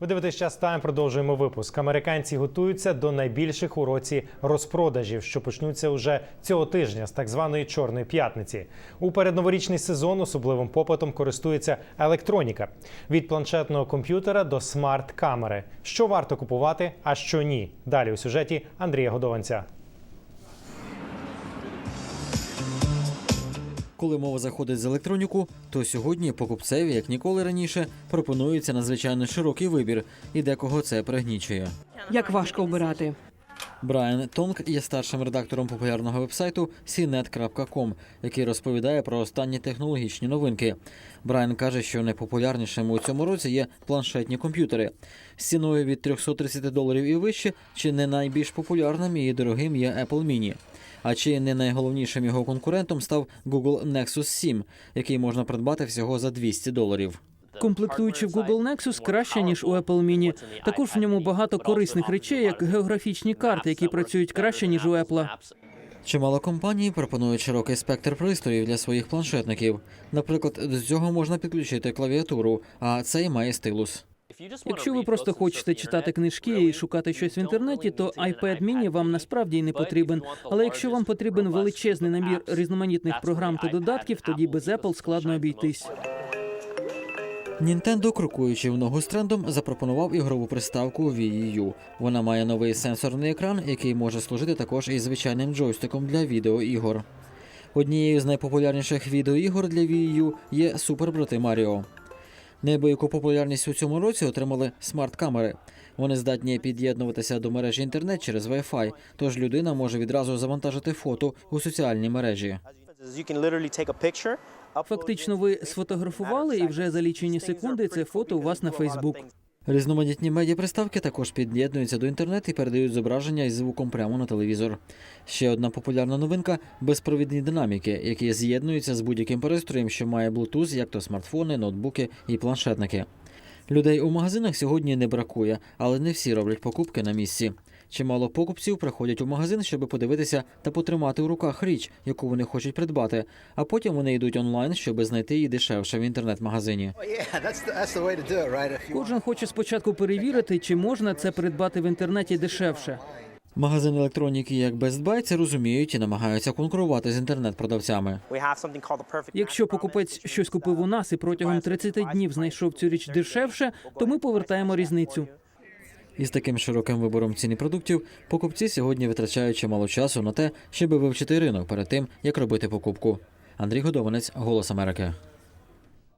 Ви дивитесь час тайм. Продовжуємо випуск. Американці готуються до найбільших у році розпродажів, що почнуться уже цього тижня з так званої чорної п'ятниці. У передноворічний сезон особливим попитом користується електроніка від планшетного комп'ютера до смарт-камери. Що варто купувати, а що ні. Далі у сюжеті Андрія Годованця. Коли мова заходить з електроніку, то сьогодні покупцеві, як ніколи раніше, пропонується надзвичайно широкий вибір, і декого це пригнічує. Як важко обирати. Брайан Тонг є старшим редактором популярного вебсайту cnet.com, який розповідає про останні технологічні новинки. Брайан каже, що найпопулярнішими у цьому році є планшетні комп'ютери. З ціною від 330 доларів і вище, чи не найбільш популярним і дорогим є Apple Mini. А чи не найголовнішим його конкурентом став Google Nexus 7, який можна придбати всього за 200 доларів. Комплектуючи в Google Nexus краще ніж у Apple Mini. Також в ньому багато корисних речей, як географічні карти, які працюють краще ніж у Apple. Чимало компаній пропонують широкий спектр пристроїв для своїх планшетників. Наприклад, до цього можна підключити клавіатуру, а цей має стилус. Якщо ви просто хочете читати книжки і шукати щось в інтернеті, то iPad mini вам насправді й не потрібен. Але якщо вам потрібен величезний набір різноманітних програм та додатків, тоді без Apple складно обійтись. Nintendo, крокуючи в ногу з трендом, запропонував ігрову приставку Wii U. Вона має новий сенсорний екран, який може служити також і звичайним джойстиком для відеоігор. Однією з найпопулярніших відеоігор для Wii U є Супер Брати Маріо. Неабияку популярність у цьому році отримали смарт-камери. Вони здатні під'єднуватися до мережі інтернет через Wi-Fi, тож людина може відразу завантажити фото у соціальній мережі. Фактично, ви сфотографували, і вже за лічені секунди це фото у вас на Фейсбук. Різноманітні медіаприставки також під'єднуються до інтернету і передають зображення із звуком прямо на телевізор. Ще одна популярна новинка безпровідні динаміки, які з'єднуються з будь-яким пристроєм, що має Bluetooth, як то смартфони, ноутбуки і планшетники. Людей у магазинах сьогодні не бракує, але не всі роблять покупки на місці. Чимало покупців приходять у магазин, щоб подивитися та потримати у руках річ, яку вони хочуть придбати, а потім вони йдуть онлайн, щоб знайти її дешевше в інтернет-магазині. Oh, Кожен хоче спочатку перевірити, чи можна це придбати в інтернеті дешевше. Магазини електроніки, як Best Buy, це розуміють і намагаються конкурувати з інтернет-продавцями. Якщо покупець щось купив у нас і протягом 30 днів знайшов цю річ дешевше, то ми повертаємо різницю. Із таким широким вибором цін продуктів покупці сьогодні витрачають чимало часу на те, щоб вивчити ринок перед тим, як робити покупку. Андрій Годованець, Голос Америки.